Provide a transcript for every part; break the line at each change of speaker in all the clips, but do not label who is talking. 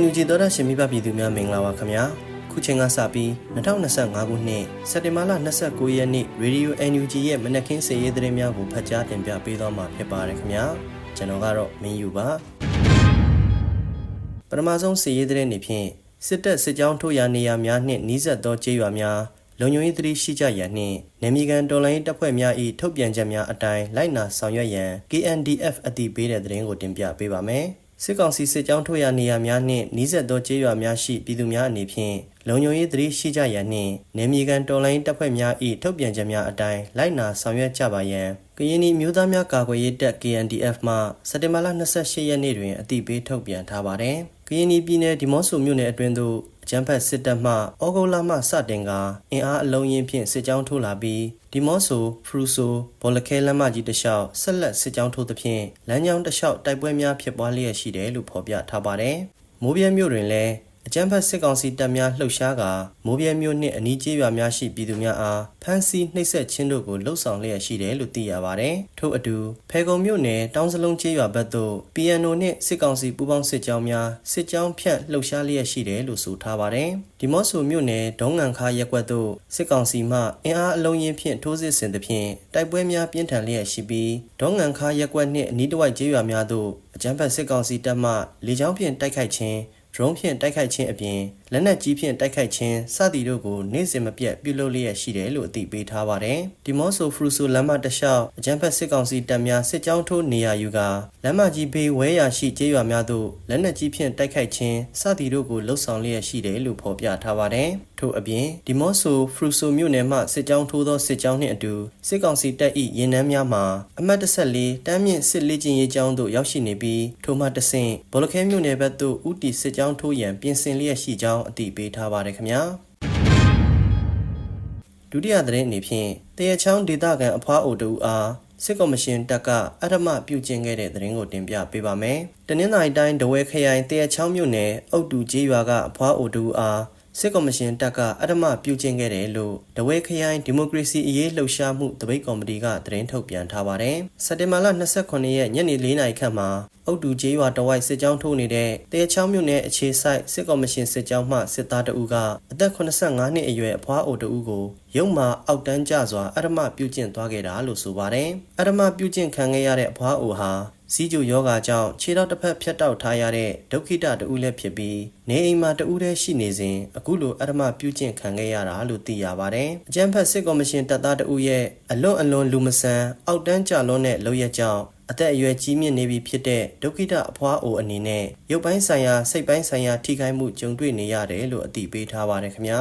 NUG သောတာရှင်မိဘပြည်သူများမင်္ဂလာပါခင်ဗျာခုချိန်ကစပြီး2025ခုနှစ်စက်တင်ဘာလ29ရက်နေ့ Radio NUG ရဲ့မနက်ခင်းစီရေးသတင်းများကိုဖတ်ကြားတင်ပြပေးသွားမှာဖြစ်ပါတယ်ခင်ဗျာကျွန်တော်ကတော့မင်းယူပါပထမဆုံးစီရေးသတင်းတွေဖြင့်စစ်တပ်စစ်ကြောင်းထိုးရာနေရာများနှင့်နှီးဆက်သောကျေးရွာများလုံခြုံရေးသတိရှိကြရန်နှင့်နေမီကန်တော်လိုင်းတပ်ဖွဲ့များ၏ထုတ်ပြန်ချက်များအတိုင်းလိုက်နာဆောင်ရွက်ရန် KNDF အတည်ပေးတဲ့သတင်းကိုတင်ပြပေးပါမယ်။ စစ်ကောင်စီစစ်ကြောင်းထိုးရာနေရာများနှင့်နှီးဆက်သောကျေးရွာများရှိပြည်သူများအနေဖြင့်လုံခြုံရေးသတိရှိကြရန်နှင့်နေမီကန်တော်လိုင်းတပ်ဖွဲ့များ၏ထုတ်ပြန်ချက်များအတိုင်းလိုက်နာဆောင်ရွက်ကြပါရန် ကရင်နီမျိုးသားများကာကွယ်ရေးတပ် KNDF မှစက်တင်ဘာလ28ရက်နေ့တွင်အတည်ပြုထုတ်ပြန်ထားပါတယ်။ကရင်နီပြည်နယ်ဒီမော့ဆိုမြို့နယ်အတွင်းသို့အကြမ်းဖက်စစ်တပ်မှဩဂုတ်လမှစတင်ကအင်အားအလုံးရင်းဖြင့်စစ်ကြောင်းထိုးလာပြီးဒီမော့ဆိုဖရူဆိုဘောလခဲလမ်းမကြီးတစ်လျှောက်ဆက်လက်စစ်ကြောင်းထိုးသဖြင့်လမ်းကြောင်းတစ်လျှောက်တိုက်ပွဲများဖြစ်ပွားလျက်ရှိတယ်လို့ဖော်ပြထားပါတယ်။မိုးပြဲမြို့တွင်လည်း အကြမ်းဖက်စစ်ကောင်စီတပ်များလှုပ်ရှားကာမိုးပြဲမြို့နှင့်အနီးကျေးရွာများရှိပြည်သူများအားဖမ်းဆီးနှိပ်စက်ခြင်းတို့ကိုလှုံ့ဆော်လျက်ရှိတယ်လို့သိရပါတယ်။ထို့အတူဖေကုံမြို့နယ်တောင်စလုံးကျေးရွာဘက်သို့ PNO နှင့်စစ်ကောင်စီပူးပေါင်းစစ်ကြောင်းများစစ်ကြောင်းဖြန့်လှုပ်ရှားလျက်ရှိတယ်လို့ဆိုထားပါတယ်။ဒီမော့ဆိုမြို့နယ်ဒေါငန်ခါရက်ကွက်သို့စစ်ကောင်စီမှအင်အားအလုံးရင်းဖြင့်ထိုးစစ်ဆင်သဖြင့်တိုက်ပွဲများပြင်းထန်လျက်ရှိပြီးဒေါငန်ခါရက်ကွက်နှင့်အနီးတစ်ဝိုက်ကျေးရွာများသို့အကြမ်းဖက်စစ်ကောင်စီတပ်မှလေကြောင်းဖြင့်တိုက်ခိုက်ခြင်း ဒရုန်းဖြင့်တိုက်ခိုက်ခြင်းအပြင်လက်နက်ကြီးဖြင့်တိုက်ခိုက်ခြင်းစသည်တို့ကိုနေ့စဉ်မပြတ်ပြုလုပ်လျက်ရှိတယ်လို့အသိပေးထားပါတယ်။ဒီမော့ဆိုဖရူဆိုလမ်းမတစ်လျှောက်အကြမ်းဖက်စစ်ကောင်စီတပ်များစစ်ကြောင်းထိုးနေရာယူကာလမ်းမကြီးဘေးဝဲရာရှိကျေးရွာများသို့လက်နက်ကြီးဖြင့်တိုက်ခိုက်ခြင်းစသည်တို့ကိုလှုံ့ဆော်လျက်ရှိတယ်လို့ဖော်ပြထားပါတယ်။ထို့အပြင်ဒီမော့ဆိုဖရူဆိုမြို့နယ်မှစစ်ကြောင်းထိုးသောစစ်ကြောင်းနှင့်အတူစစ်ကောင်စီတပ်၏ရင်နှန်းများမှာအမှတ်14တမ်းမြင့်စစ်လေ့ကျင့်ရေးကျောင်းသို့ရောက်ရှိနေပြီးထိုမှတဆင့်ဘောလခဲမြို့နယ်ဘက်သို့ဦးတီစစ်ကြောင်းထိုးရန်ပြင်ဆင်လျက်ရှိကြောင်းအသိပေးထားပါတယ်ခင်ဗျာဒုတိယသတင်းအနေဖြင့်တရချောင်းဒေသခံအဖွားအိုတူအားစစ်ကော်မရှင်တပ်ကအထမပြုကျင်းခဲ့တဲ့သတင်းကိုတင်ပြပေးပါမယ်။တနင်္သာရီတိုင်းဒဝဲခရိုင်တရချောင်းမြို့နယ်အုတ်တူကျေးရွာကအဖွားအိုတူအား စစ်ကော်မရှင်တပ်ကအထမပြုကျင်းခဲ့တယ်လို့ဒဝဲခရိုင်ဒီမိုကရေစီအရေးလှုပ်ရှားမှုတပိတ်ကော်မတီကသတင်းထုတ်ပြန်ထားပါတယ်။စက်တင်ဘာလ29ရက်ညနေ4နာရီခန့်မှာအုတ်တူကျေးရွာတဝိုက်စစ်ကြောင်းထိုးနေတဲ့တဲချောင်းမြို့နယ်အခြေစိုက်စစ်ကော်မရှင်စစ်ကြောင်းမှစစ်သားတအူးကအသက်85နှစ်အရွယ်အဖွားအိုတအူးကိုရုံမာအောက်တန်းကျစွာအရမပြုကျင့်သွားခဲ့တာလို့ဆိုပါတယ်။အရမပြုကျင့်ခံခဲ့ရတဲ့အဖွားအိုဟာ စီးကျူယောဂါကြောင့်ခြေထောက်တစ်ဖက်ဖြတ်တောက်ထားရတဲ့ဒုက္ခိတတဦးလည်းဖြစ်ပြီးနေအိမ်မှာတဦးတည်းရှိနေစဉ်အခုလိုအရမပြုကျင့်ခံခဲ့ရတာလို့သိရပါတယ်။အကြံဖက်စစ်ကော်မရှင်တပ်သားတဦးရဲ့အလွန်အလွန်လူမဆန်အောက်တန်းကျလွန်းတဲ့လုပ်ရက်ကြောင့်အသက်အရွယ်ကြီးမြင့်နေပြီဖြစ်တဲ့ဒုက္ခိတအဖွားအိုအနေနဲ့ရုပ်ပိုင်းဆိုင်ရာစိတ်ပိုင်းဆိုင်ရာထိခိုက်မှုကြုံတွေ့နေရတယ်လို့အသိပေးထားပါတယ်ခင်ဗျာ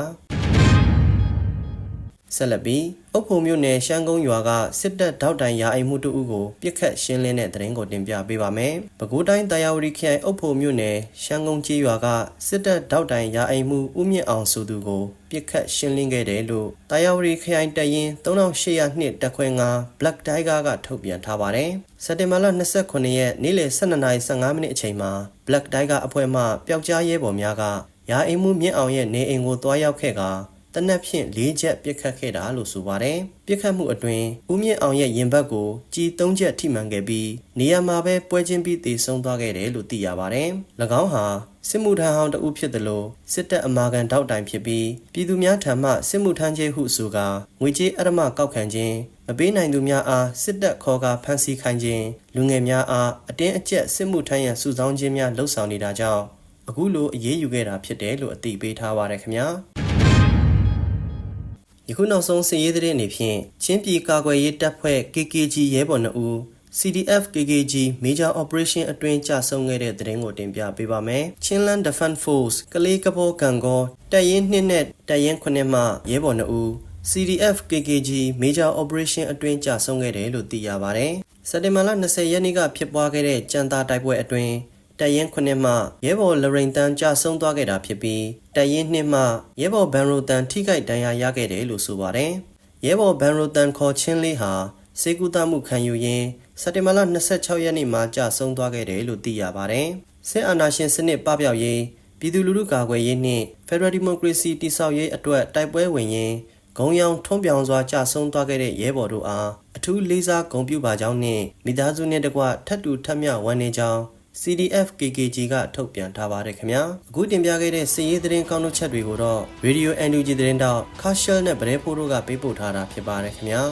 ဆက်လက်ပြီးအုတ်ဖုံမြို့နယ်ရှမ်းကုန်းရွာကစစ်တပ်တောက်တိုင်ရာအိမ်မှုတို့ကိုပြစ်ခတ်ရှင်းလင်းတဲ့တရင်ကိုတင်ပြပေးပါမယ်။ပဲခူးတိုင်းတရားဝတီခရိုင်အုတ်ဖုံမြို့နယ်ရှမ်းကုန်းကျေးရွာကစစ်တပ်တောက်တိုင်ရာအိမ်မှုဦးမြင့်အောင်ဆိုသူကိုပြစ်ခတ်ရှင်းလင်းခဲ့တယ်လို့တရားဝတီခရိုင်တရင်3800နှစ်တက်ခွဲ9 Black Tiger ကထုတ်ပြန်ထားပါတယ်။စက်တင်ဘာလ29ရက်နေ့လယ်12:15မိနစ်အချိန်မှာ Black Tiger အဖွဲ့မှပျောက်ကြားရဲဘော်များကရာအိမ်မှုမြင့်အောင်ရဲ့နေအိမ်ကိုတွားရောက်ခဲ့ကာ တနက်ဖြင့်၄ချက်ပြစ်ခတ်ခဲ့တာလို့ဆိုပါတယ်။ပြစ်ခတ်မှုအတွင်းဦးမြင့်အောင်ရဲ့ရင်ဘတ်ကိုကြီး၃ချက်ထိမှန်ခဲ့ပြီးနေရာမှာပဲပွဲချင်းပြီးတည်ဆုံသွားခဲ့တယ်လို့သိရပါတယ်။၎င်းဟာစစ်မှုထမ်းဟောင်းတဦးဖြစ်တယ်လို့စစ်တပ်အမာခံတောက်တိုင်ဖြစ်ပြီးပြည်သူများထံမှစစ်မှုထမ်းခြင်းဟုဆိုကာငွေကြေးအရမကောက်ခံခြင်းမပေးနိုင်သူများအားစစ်တပ်ခေါ်ကာဖမ်းဆီးခိုင်းခြင်းလူငယ်များအားအတင်းအကျပ်စစ်မှုထမ်းရန်စုဆောင်းခြင်းများလှုံ့ဆော်နေတာကြောင့်အခုလိုအရေးယူခဲ့တာဖြစ်တယ်လို့အသိပေးထားပါရခင်ဗျာ။ ယခုနောက်ဆုံးစစ်ရေးသတင်းအနေဖြင့်ချင်းပြည်ကာကွယ်ရေးတပ်ဖွဲ့ KKG ရဲဘော်2ဦး CDF KKG Major Operation အတွင်းကြာဆုံးခဲ့တဲ့သတင်းကိုတင်ပြပေးပါမယ်။ Chinland Defense Force ကလေးကဘောကံကောတပ်ရင်း2နဲ့တပ်ရင်း9မှရဲဘော်2ဦး CDF KKG Major Operation အတွင်းကြာဆုံးခဲ့တယ်လို့သိရပါတယ်။စက်တင်ဘာလ20ရက်နေ့ကဖြစ်ပွားခဲ့တဲ့ကြံသာတိုက်ပွဲအတွင်း တရင်ခုနှစ်မှရဲဘော်လရိန်တန်ကြဆုံးသွားခဲ့တာဖြစ်ပြီးတရင်နှစ်မှရဲဘော်ဘန်ရိုတန်ထိခိုက်ဒဏ်ရာရခဲ့တယ်လို့ဆိုပါတယ်။ရဲဘော်ဘန်ရိုတန်ခေါ်ချင်းလေးဟာစေကူတမှုခံယူရင်းစက်တင်ဘာလ26ရက်နေ့မှာကြဆုံးသွားခဲ့တယ်လို့သိရပါတယ်။စစ်အာဏာရှင်စနစ်ပပျောက်ရေးပြည်သူလူထုကာကွယ်ရေးနှင့် Federal Democracy တည်ဆောက်ရေးအတွက်တိုက်ပွဲဝင်ရင်းဂုံရောင်ထွန်းပြောင်စွာကြဆုံးသွားခဲ့တဲ့ရဲဘော်တို့အားအထူးလေးစားဂုဏ်ပြုပါကြောင်းနှင့်မိသားစုနှင့်တကွထပ်တူထပ်မျှဝမ်းနေကြောင်း CDF KKG ကထုတ်ပြန်ထားပါတယ်ခင်ဗျာအခုတင်ပြခဲ့တဲ့စစ်ရေးသတင်းကောင်းတို့ချက်တွေကိုတော့ Radio NUG သတင်းတောက် Cashel နဲ့ဗရဲဖိုးတို့ကပေးပို့ထားတာဖြစ်ပါတယ်ခင်ဗျာ